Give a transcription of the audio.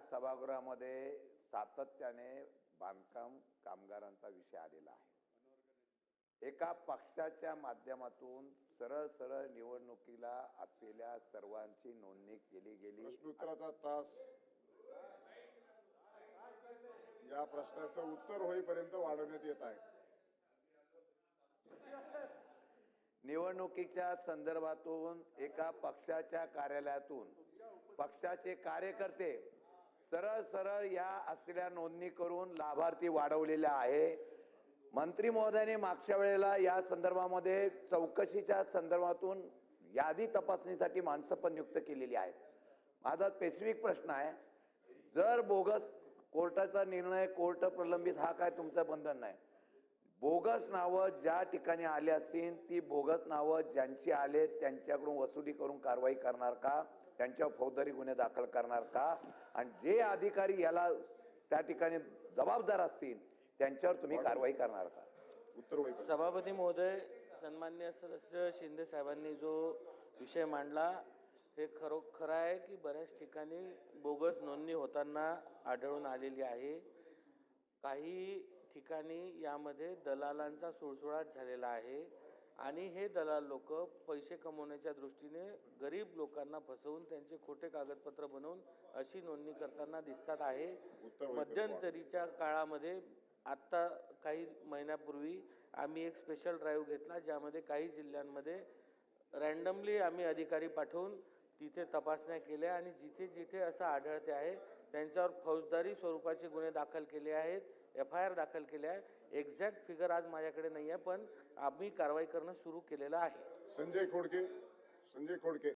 सभागृहामध्ये सातत्याने बांधकाम कामगारांचा विषय आलेला आहे. एका पक्षाच्या माध्यमातून सरळ सरळ निवडणुकीला असलेल्या सर्वांची नोंदणी केली गेली. प्रश्नोत्तराचा तास या प्रश्नाचं उत्तर होईपर्यंत वाढवण्यात येत आहे. निवडणुकीच्या संदर्भातून एका पक्षाच्या कार्यालयातून पक्षाचे कार्यकर्ते सरळ सरळ या असलेल्या नोंदणी करून लाभार्थी वाढवलेल्या आहे. मंत्री महोदयाने मागच्या वेळेला या संदर्भामध्ये चौकशीच्या संदर्भातून यादी तपासणीसाठी माणसं पण नियुक्त केलेली आहेत. माझा स्पेसिफिक प्रश्न आहे जर बोगस कोर्टाचा निर्णय कोर्ट प्रलंबित हा काय तुमचं बंधन नाही बोगस नावं ज्या ठिकाणी आली असतील ती बोगस नावं ज्यांची आले त्यांच्याकडून वसुली करून कारवाई करणार का? त्यांच्यावर फौजदारी गुन्हे दाखल करणार का? आणि जे अधिकारी याला त्या ठिकाणी जबाबदार असतील त्यांच्यावर तुम्ही कारवाई करणार का? उत्तर सभापती महोदय सन्मान्य सदस्य शिंदे साहेबांनी जो विषय मांडला हे खरो खरं आहे की बऱ्याच ठिकाणी बोगस नोंदणी होताना आढळून आलेली आहे. काही ठिकाणी यामध्ये दलालांचा सुळसुळाट झालेला आहे. आणि हे दलाल लोक पैसे कमवण्याच्या दृष्टीने गरीब लोकांना फसवून त्यांचे खोटे कागदपत्र बनवून अशी नोंदणी करताना दिसतात आहे. मध्यंतरीच्या काळामध्ये आत्ता काही महिन्यापूर्वी आम्ही एक स्पेशल ड्राईव्ह घेतला ज्यामध्ये काही जिल्ह्यांमध्ये रँडमली आम्ही अधिकारी पाठवून तिथे तपासण्या केल्या आणि जिथे जिथे असं आढळते आहे त्यांच्यावर फौजदारी स्वरूपाचे गुन्हे दाखल केले आहेत एफ आय आर दाखल केले आहे. एक्झॅक्ट फिगर आज माझ्याकडे नाही आहे पण आम्ही कारवाई करणं सुरू केलेलं आहे. संजय खोडके संजय खोडके.